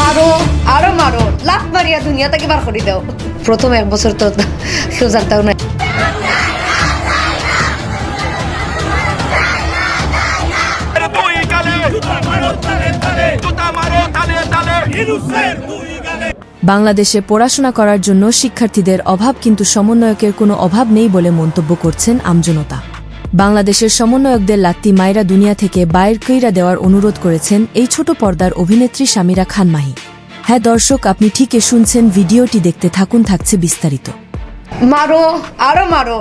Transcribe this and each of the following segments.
মারো আরও মারো। মারিয়া দুনিয়া থেকে বার করে দাও। প্রথম এক বছর তো কেউ জানতাম না বাংলাদেশে পড়াশোনা করার জন্য শিক্ষার্থীদের অভাব কিন্তু সমন্বয়কের কোনো অভাব নেই বলে মন্তব্য করছেন আমজনতা। বাংলাদেশের সমন্বয়কদের লাত্তি মায়েরা দুনিয়া থেকে বাইর কইরা দেওয়ার অনুরোধ করেছেন এই ছোট পর্দার অভিনেত্রী সামিরা খান মাহি। হ্যাঁ দর্শক আপনি ঠিকই শুনছেন ভিডিওটি দেখতে থাকুন থাকছে বিস্তারিত। মারো আরও মারো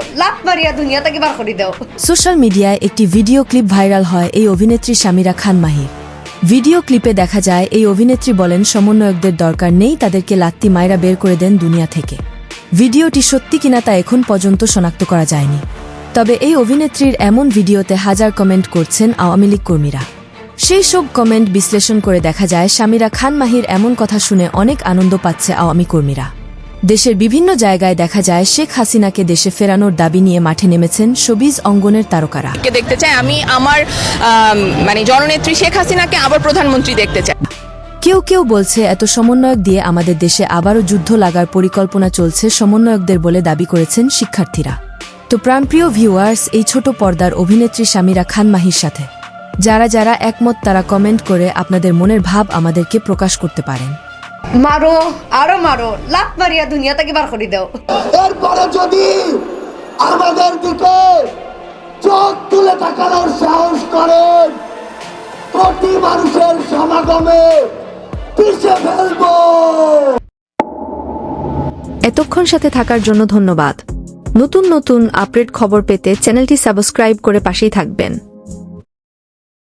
মারিয়া দুনিয়া থেকে বার করে দাও। সোশ্যাল মিডিয়ায় একটি ভিডিও ক্লিপ ভাইরাল হয় এই অভিনেত্রী সামিরা খান মাহির ভিডিও ক্লিপে দেখা যায় এই অভিনেত্রী বলেন সমন্বয়কদের দরকার নেই তাদেরকে লাত্তি মায়েরা বের করে দেন দুনিয়া থেকে। ভিডিওটি সত্যি কিনা তা এখন পর্যন্ত শনাক্ত করা যায়নি। তবে এই অভিনেত্রীর এমন ভিডিওতে হাজার কমেন্ট করছেন আওয়ামী লীগ কর্মীরা। সেই সব কমেন্ট বিশ্লেষণ করে দেখা যায় স্বামীরা খান মাহির এমন কথা শুনে অনেক আনন্দ পাচ্ছে আওয়ামী কর্মীরা। দেশের বিভিন্ন জায়গায় দেখা যায় শেখ হাসিনাকে দেশে ফেরানোর দাবি নিয়ে মাঠে নেমেছেন শোবিজ অঙ্গনের তারকারা। কে দেখতে চাই আমি আমার মানে জননেত্রী শেখ হাসিনাকে আবার প্রধানমন্ত্রী দেখতে চাই। কেউ কেউ বলছে এত সমন্বয়ক দিয়ে আমাদের দেশে আবারও যুদ্ধ লাগার পরিকল্পনা চলছে সমন্বয়কদের বলে দাবি করেছেন শিক্ষার্থীরা। তো প্রাণপ্রিয় ভিউয়ার্স এই ছোট পর্দার অভিনেত্রী সামিরা খান মাহির সাথে। যারা যারা একমত তারা কমেন্ট করে আপনাদের মনের ভাব আমাদেরকে প্রকাশ করতে পারেন। মারো আরও মারো লাখ মারিয়া দুনিয়া থেকে বার করে দাও। এরপরে যদি আমাদের দিকে চোখ তুলে তাকানোর সাহস করেন কোটি মানুষের সমাগমে পিছে ফেলব। এতক্ষণ সাথে থাকার জন্য ধন্যবাদ। নতুন নতুন আপডেট খবর পেতে চ্যানেলটি সাবস্ক্রাইব করে পাশেই থাকবেন।